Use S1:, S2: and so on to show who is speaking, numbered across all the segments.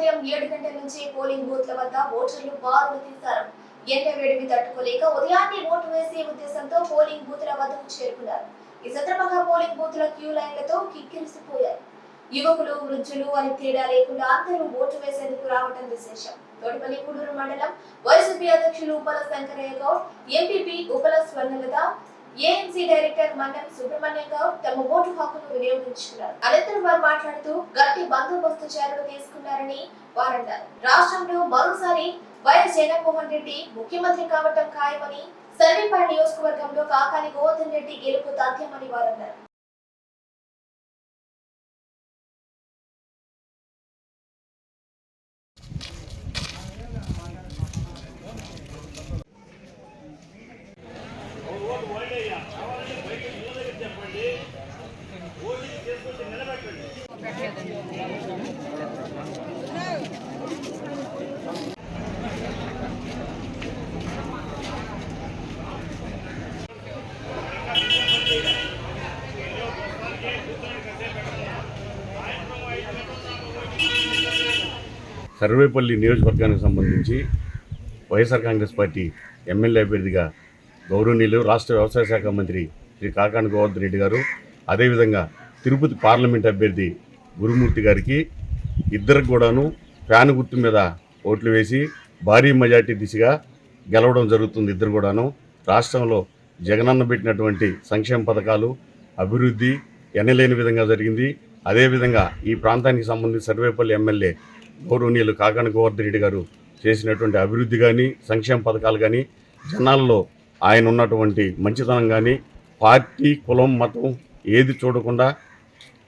S1: ఉదయం ఏడు గంటల నుంచి పోలింగ్ బూత్ల వద్ద ఓటర్లు బారులు తీశారు. ఎండ వేడిని తట్టుకోలేక ఉదయాన్నే ఓటు వేసే ఉద్దేశంతో పోలింగ్ బూత్ల వద్దకు చేరుకున్నారు. ఈ సందర్భంగా పోలింగ్ బూత్ల క్యూ లైన్లతో కిక్కిరిసిపోయారు యువకులు వృద్ధులు అని తేడా లేకుండా అందరూ ఓటు వేసేందుకు రావడం విశేషం. తోటపల్లి కూడూరు మండలం వైసీపీ అధ్యక్షులు Upala Shankaraiah Goud MPP Upala Swarnalatha AMC director Mannam Subrahmanya Goud తమ ఓటు హక్కును వినియోగించుకున్నారు. అనంతరం వారు మాట్లాడుతూ గట్టి బందోబస్తు చర్యలు తీసుకున్నారని వారన్నారు రాష్ట్రంలో మరోసారి వైఎస్ జగన్మోహన్ రెడ్డి ముఖ్యమంత్రి కావటం ఖాయమని సర్వేపల్లి నియోజకవర్గంలో కాకాని గోవర్ధన్ రెడ్డి గెలుపు తథ్యమని వారన్నారు
S2: సర్వేపల్లి నియోజకవర్గానికి సంబంధించి వైఎస్ఆర్ కాంగ్రెస్ పార్టీ ఎమ్మెల్యే అభ్యర్థిగా గౌరవనీయులు రాష్ట్ర వ్యవసాయ శాఖ మంత్రి శ్రీ కాకాని గోవర్ధన్ రెడ్డి గారు అదేవిధంగా తిరుపతి పార్లమెంట్ అభ్యర్థి గురుమూర్తి గారికి ఇద్దరికి కూడాను ఫ్యాన్ గుర్తు మీద ఓట్లు వేసి భారీ మెజార్టీ దిశగా గెలవడం జరుగుతుంది ఇద్దరు కూడాను. రాష్ట్రంలో జగనన్న పెట్టినటువంటి సంక్షేమ పథకాలు అభివృద్ధి ఎనలేని విధంగా జరిగింది. అదేవిధంగా ఈ ప్రాంతానికి సంబంధించి సర్వేపల్లి ఎమ్మెల్యే గౌరవనీయులు కాకాని గోవర్ధన్ రెడ్డి గారు చేసినటువంటి అభివృద్ధి కానీ సంక్షేమ పథకాలు కానీ జనాల్లో ఆయన ఉన్నటువంటి మంచితనం కానీ పార్టీ కులం మతం ఏది చూడకుండా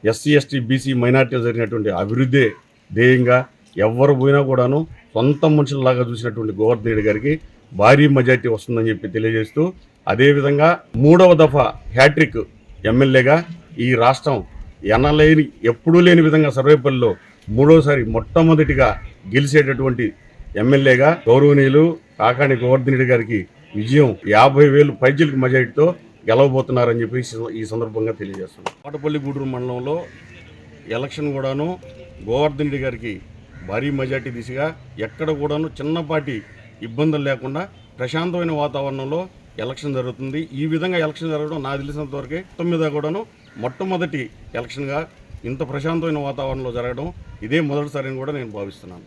S2: ఎస్సీ ఎస్టీ బీసీ మైనార్టీలు జరిగినటువంటి అభివృద్ధి ధ్యేయంగా ఎవరు పోయినా కూడాను సొంత మనుషులలాగా చూసినటువంటి గోవర్ధన్ రెడ్డి గారికి భారీ మెజార్టీ వస్తుందని చెప్పి తెలియజేస్తూ అదేవిధంగా మూడవ దఫా హ్యాట్రిక్ ఎమ్మెల్యేగా ఈ రాష్ట్రం ఎనలేని ఎప్పుడూ లేని విధంగా సర్వేపల్లిలో మూడోసారి మొట్టమొదటిగా గెలిచేటటువంటి ఎమ్మెల్యేగా గౌరవనీయులు కాకాని గోవర్ధన్ రెడ్డి గారికి విజయం యాభై వేలు పైజీలకు మెజారిటీతో గెలవబోతున్నారని చెప్పి ఈ సందర్భంగా తెలియజేస్తున్నాం. కోటపల్లి గూడూరు మండలంలో ఎలక్షన్ కూడాను గోవర్ధన్ రెడ్డి గారికి భారీ మెజార్టీ దిశగా ఎక్కడ కూడాను చిన్నపాటి ఇబ్బందులు లేకుండా ప్రశాంతమైన వాతావరణంలో ఎలక్షన్ జరుగుతుంది. ఈ విధంగా ఎలక్షన్ జరగడం నాకు తెలిసినంత వరకే కూడాను మొట్టమొదటి ఎలక్షన్గా ఇంత ప్రశాంతమైన వాతావరణంలో జరగడం ఇదే మొదటిసారి అని కూడా నేను భావిస్తున్నాను.